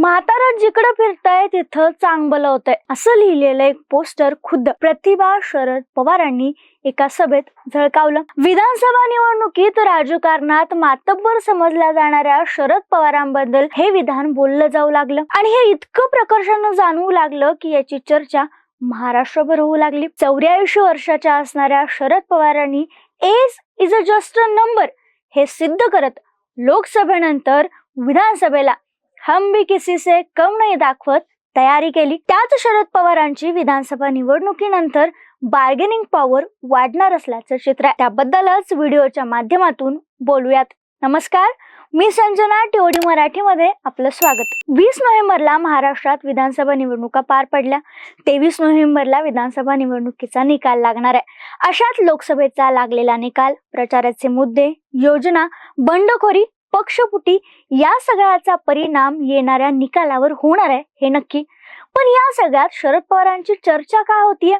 म्हातारा जिकडं फिरताय तिथं चांगलं होतंय. असं लिहिलेलं एक पोस्टर खुद्द प्रतिभा शरद पवारांनी एका सभेत झळकावलं. विधानसभा निवडणुकीत राजकारणात मातब्बर समजल्या जाणाऱ्या शरद पवारांबद्दल हे विधान बोललं जाऊ लागलं. आणि हे इतकं प्रकर्षानं जाणवू लागलं की याची चर्चा महाराष्ट्रभर होऊ लागली. चौऱ्याऐंशी वर्षाच्या असणाऱ्या शरद पवारांनी age is a just a number हे सिद्ध करत लोकसभेनंतर विधानसभेला हम भी किसी से कम नाही दाखवत. तयारी केली त्याच शरद पवारांची विधानसभा निवडणुकीनंतर बार्गेनिंग पॉवर वाढणार असल्याचं चित्र आहे. त्याबद्दलच व्हिडिओच्या माध्यमातून बोलूयात. नमस्कार मी संजना टिओडी मराठीमध्ये आपलं स्वागत. वीस नोव्हेंबरला महाराष्ट्रात विधानसभा निवडणुका पार पडल्या. तेवीस नोव्हेंबरला विधानसभा निवडणुकीचा निकाल लागणार आहे. अशात लोकसभेचा लागलेला निकाल प्रचाराचे मुद्दे योजना बंडखोरी पक्षपुटी या सगळ्याचा परिणाम येणाऱ्या निकालावर होणार आहे हे नक्की. पण या सगळ्यात शरद पवारांची चर्चा का होतीये?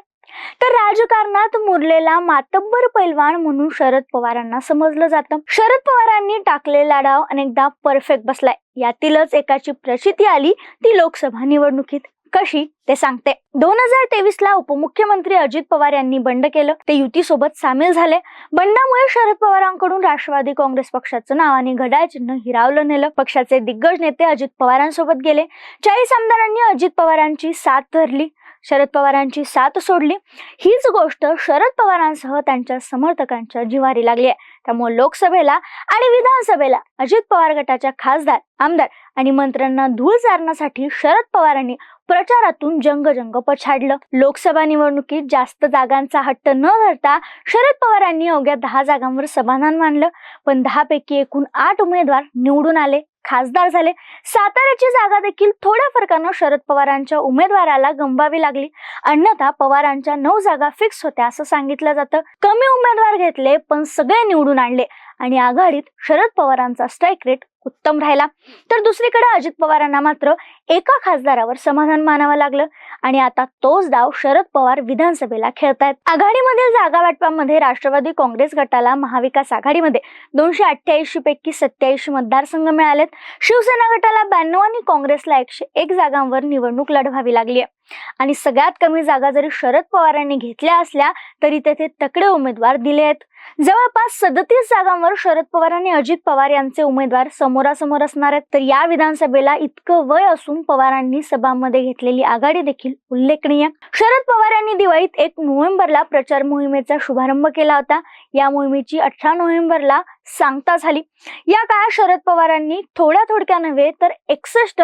तर राजकारणात मुरलेला मातब्बर पैलवान म्हणून शरद पवारांना समजलं जातं. शरद पवारांनी टाकलेला डाव अनेकदा परफेक्ट बसलाय. यातीलच एकाची प्रचिती आली ती लोकसभा निवडणुकीत. कशी? ते सांगते. दोन हजार तेवीस ला उपमुख्यमंत्री अजित पवार यांनी बंड केलं. ते युतीसोबत सामील झाले. बंडामुळे शरद पवारांकडून राष्ट्रवादी काँग्रेस पक्षाचं नावाने घड्याळ चिन्ह हिरावलं नेलं. पक्षाचे दिग्गज नेते अजित पवारांसोबत गेले. चाळीस आमदारांनी अजित पवारांची साथ धरली. शरद पवारांची साथ सोडली. हीच गोष्ट शरद पवारांसह त्यांच्या समर्थकांच्या जिवारी लागली आहे. त्यामुळे लोकसभेला आणि विधानसभेला अजित पवार गटाच्या खासदार आमदार आणि मंत्र्यांना धूळ चारण्यासाठी शरद पवारांनी प्रचारातून जंगजंग पछाडलं. लोकसभा निवडणुकीत जास्त जागांचा हट्ट न धरता शरद पवारांनी अवघ्या दहा जागांवर समाधान मानलं. पण दहा पैकी एकूण आठ उमेदवार निवडून आले. खासदार झाले. साताऱ्याची जागा देखील थोड्या फरकानं शरद पवारांच्या उमेदवाराला गमवावी लागली. अन्यथा पवारांच्या नऊ जागा फिक्स होत्या असं सांगितलं जातं. कमी उमेदवार घेतले पण सगळे निवडून आणले. आणि आघाडीत शरद पवारांचा स्ट्राईक रेट उत्तम राहिला. तर दुसरीकडे अजित पवारांना मात्र एका खासदारावर समाधान मानावं लागलं. आणि आता तोच डाव शरद पवार विधानसभेला खेळतायत. आघाडीमधील जागा वाटपामध्ये राष्ट्रवादी काँग्रेस गटाला महाविकास आघाडीमध्ये दोनशे अठ्ठ्याऐंशी पैकी सत्याऐंशी मतदारसंघ मिळालेत. शिवसेना गटाला ब्याण्णव आणि काँग्रेसला एकशे एक जागांवर निवडणूक लढवावी लागली आहे आणि सगळ्यात कमी जागा जरी शरद पवारांनी घेतल्या असल्या तरी तेथे तकडे उमेदवार दिले आहेत. जवळपास सदतीस जागांवर शरद पवार आणि अजित पवार यांचे उमेदवार समोरासमोर असणार आहेत. तर या विधानसभेला इतकं वय असून पवारांनी सभामध्ये घेतलेली आघाडी देखील उल्लेखनीय. शरद पवार यांनी दिवाळीत एक नोव्हेंबरला प्रचार मोहिमेचा शुभारंभ केला होता. या मोहिमेची अठरा नोव्हेंबरला सांगता झाली. या काळात शरद पवारांनी थोड्या थोडक्या नव्हे तर एकसष्ट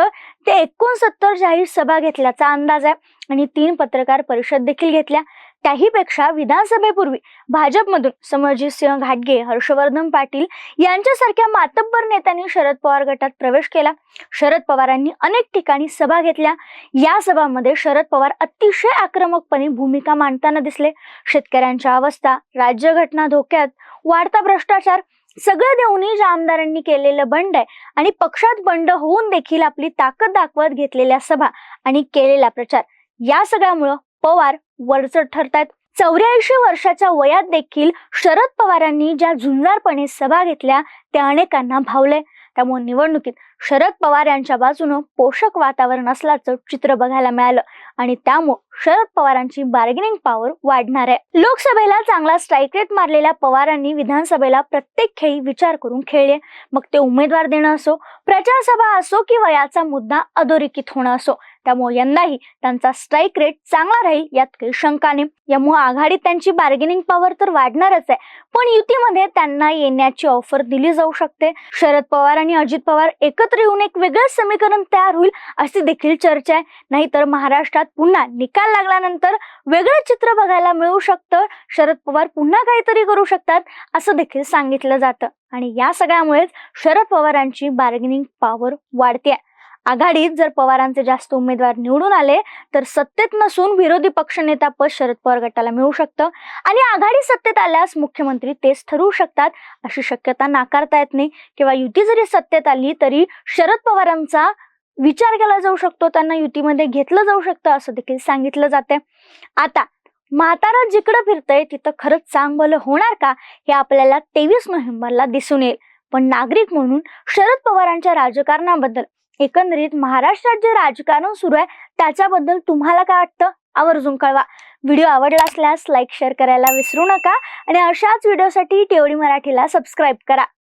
ते एकोणसत्तर जाहीर सभा घेतल्याचा अंदाज आहे. आणि तीन पत्रकार परिषद देखील घेतल्या. त्याहीपेक्षा विधानसभेपूर्वी भाजपमधून समरजित सिंह घाटगे हर्षवर्धन पाटील यांच्यासारख्या मातब्बर नेत्यांनी शरद पवार गटात प्रवेश केला. शरद पवारांनी अनेक ठिकाणी सभा घेतल्या. या सभामध्ये शरद पवार अतिशय आक्रमकपणे भूमिका मांडताना दिसले. शेतकऱ्यांच्या अवस्था राज्यघटना धोक्यात वाढता भ्रष्टाचार सगळं देऊनही ज्या आमदारांनी केलेलं बंड आहे. आणि पक्षात बंड होऊन देखील आपली ताकद दाखवत घेतलेल्या सभा आणि केलेला प्रचार. या सगळ्यामुळं पवार वरचढ ठरतात चौऱ्याऐंशी वर्षाच्या वयात देखील शरद पवारांनी ज्या झुंजारपणे सभा घेतल्या त्या अनेकांना भावलंय. त्यामुळे निवडणुकीत शरद पवार यांच्या बाजूनं पोषक वातावरण असल्याचं चित्र बघायला मिळालं. आणि त्यामुळे शरद पवारांची बार्गेनिंग पॉवर वाढणार आहे. लोकसभेला चांगला स्ट्राईक रेट मारलेल्या पवारांनी विधानसभेला प्रत्येक खेळी विचार करून खेळले. मग ते उमेदवार देणं असो प्रचार सभा असो की वयाचा मुद्दा अधोरेखित होणं असो त्यामुळे यंदाही त्यांचा स्ट्राईक रेट चांगला राहील यात काही शंका नाही. यामुळे आघाडीत त्यांची बार्गेनिंग पॉवर तर वाढणारच आहे. पण युतीमध्ये त्यांना येण्याची ऑफर दिली जाऊ शकते. शरद पवार आणि अजित पवार एकत्र येऊन एक वेगळं समीकरण तयार होईल अशी देखील चर्चा आहे. नाहीतर महाराष्ट्रात पुन्हा निकाल निकाल लागल्यानंतर वेगळं चित्र बघायला मिळू शकतं. शरद पवार पुन्हा काहीतरी करू शकतात असं देखील सांगितलं जातं. आणि या सगळ्यामुळेच शरद पवारांची बार्गेनिंग पॉवर वाढते. आघाडीत जर पवारांचे जास्त उमेदवार निवडून आले तर सत्तेत नसून विरोधी पक्षनेता पद शरद पवार गटाला मिळू शकतं. आणि आघाडी सत्तेत आल्यास मुख्यमंत्री तेच ठरवू शकतात अशी शक्यता नाकारता येत नाही. किंवा युती जरी सत्तेत आली तरी शरद पवारांचा विचार केला जाऊ शकतो त्यांना युतीमध्ये घेतलं जाऊ शकतं असं देखील सांगितलं जाते आता म्हातारा जिकडं फिरतंय तिथं खरंच चांगलं होणार का हे आपल्याला तेवीस नोव्हेंबरला दिसून येईल. पण नागरिक म्हणून शरद पवारांच्या राजकारणाबद्दल एकंदरीत महाराष्ट्रात जे राजकारण सुरू आहे त्याच्याबद्दल तुम्हाला काय वाटतं? आवर्जून कळवा. व्हिडिओ आवडला असल्यास लाईक शेअर करायला विसरू नका. आणि अशाच व्हिडिओसाठी टेवडी मराठीला सबस्क्राईब करा.